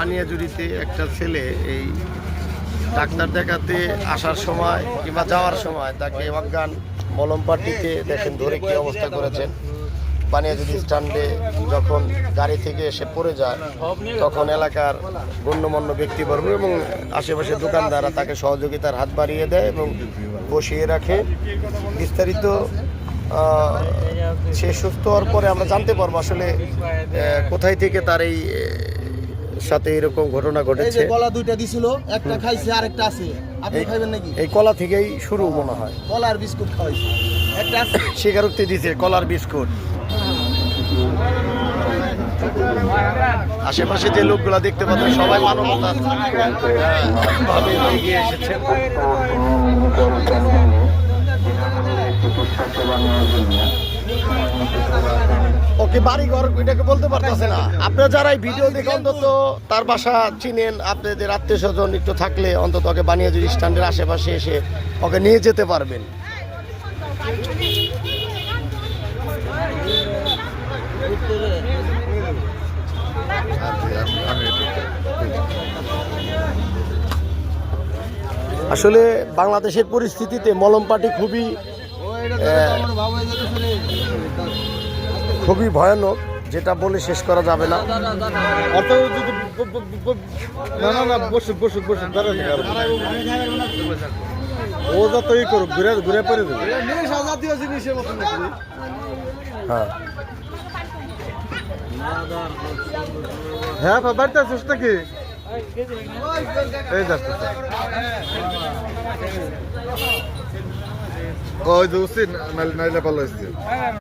বানিয়াজুরিতে একটা ছেলে এই ডাক্তার দেখাতে আসার সময় কিংবা যাওয়ার সময় তাকে অজ্ঞান মলম পাটিতে দেখেন ধরে কি অবস্থা করেছেন। বানিয়াজুরি স্ট্যান্ডে যখন গাড়ি থেকে এসে পড়ে যায়, তখন এলাকার গণ্যমান্য ব্যক্তিবর্গ এবং আশেপাশে দোকানদাররা তাকে সহযোগিতার হাত বাড়িয়ে দেয় এবং বসিয়ে রাখে। বিস্তারিত সে সুস্থ হওয়ার পরে আমরা জানতে পারব আসলে কোথায় থেকে তার এই সাথে এরকম ঘটনা এই যে ঘটেছে। কলা দুইটা দিছিল একটা খাইছে আরেকটা আছে। আপনি এই- খাইবেন নাকি? এই কলা থেকেই শুরু মনে হয়। কলার বিস্কুট খাওয়াইছে। একটা আছে। স্বীকারোক্তি দিছে কলার বিস্কুট। আশেপাশে যে লোকগুলা দেখতে পাচ্ছেন সবাই মানবতা ভাবে এগিয়ে এসেছে। ওকে বাড়ি ঘর এটাকে বলতে পারতেছে না। আপনারা যারা এই ভিডিও দেখে অন্তত তার বাসা চিনেন আপনাদের আত্মীয় স্বজন একটু থাকলে অন্তত ওকে বানিয়ে যদি স্ট্যান্ডের আশেপাশে এসে ওকে নিয়ে যেতে পারবেন। আসলে বাংলাদেশের পরিস্থিতিতে মলম পাটি খুবই খুবই ভয়ানক যেটা বলে শেষ করা যাবে না। ও যত ই করুক ঘুরে ঘুরে পরে দেবে? হ্যাঁ। হ্যাঁ বাড়িতে আছিস নাকি? এই যাচ্ছে ওই যে উচিত নাইলে ভালো হয়েছে